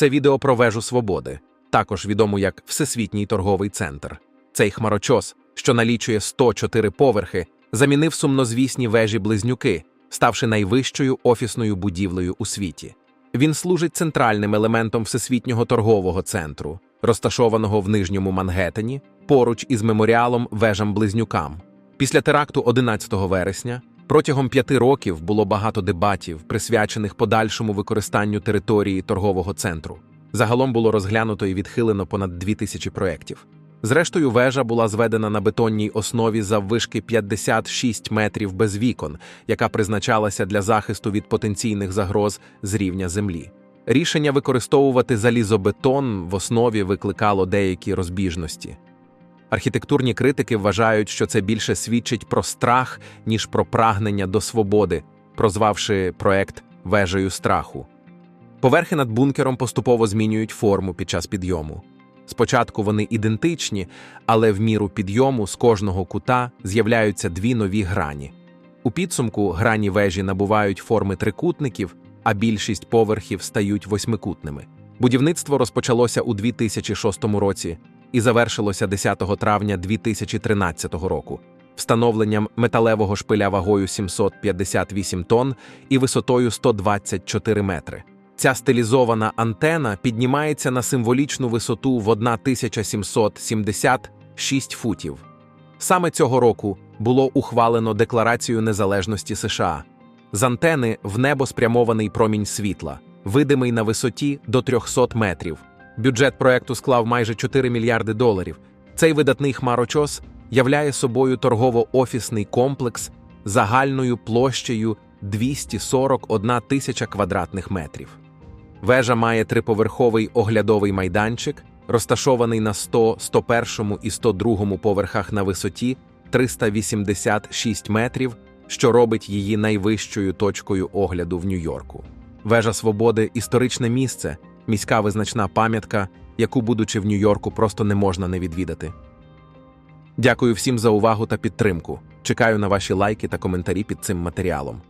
Це відео про вежу свободи, також відому як Всесвітній торговий центр. Цей хмарочос, що налічує 104 поверхи, замінив сумнозвісні вежі близнюки, ставши найвищою офісною будівлею у світі. Він служить центральним елементом Всесвітнього торгового центру, розташованого в Нижньому Мангеттені, поруч із меморіалом вежам близнюкам. Після теракту 11 вересня протягом п'яти років було багато дебатів, присвячених подальшому використанню території торгового центру. Загалом було розглянуто і відхилено понад 2000 проєктів. Зрештою, вежа була зведена на бетонній основі заввишки 56 метрів без вікон, яка призначалася для захисту від потенційних загроз з рівня землі. Рішення використовувати залізобетон в основі викликало деякі розбіжності. Архітектурні критики вважають, що це більше свідчить про страх, ніж про прагнення до свободи, прозвавши проект вежею страху. Поверхи над бункером поступово змінюють форму під час підйому. Спочатку вони ідентичні, але в міру підйому з кожного кута з'являються дві нові грані. У підсумку грані вежі набувають форми трикутників, а більшість поверхів стають восьмикутними. Будівництво розпочалося у 2006 році і завершилося 10 травня 2013 року встановленням металевого шпиля вагою 758 тонн і висотою 124 метри. Ця стилізована антена піднімається на символічну висоту в 1776 футів. Саме цього року було ухвалено Декларацію незалежності США. З антени в небо спрямований промінь світла, видимий на висоті до 300 метрів. Бюджет проекту склав майже 4 мільярди доларів. Цей видатний хмарочос являє собою торгово-офісний комплекс загальною площею 241 тисяча квадратних метрів. Вежа має триповерховий оглядовий майданчик, розташований на 100, 101 і 102 поверхах на висоті 386 метрів, що робить її найвищою точкою огляду в Нью-Йорку. Вежа Свободи історичне місце, міська визначна пам'ятка, яку, будучи в Нью-Йорку, просто не можна не відвідати. Дякую всім за увагу та підтримку. Чекаю на ваші лайки та коментарі під цим матеріалом.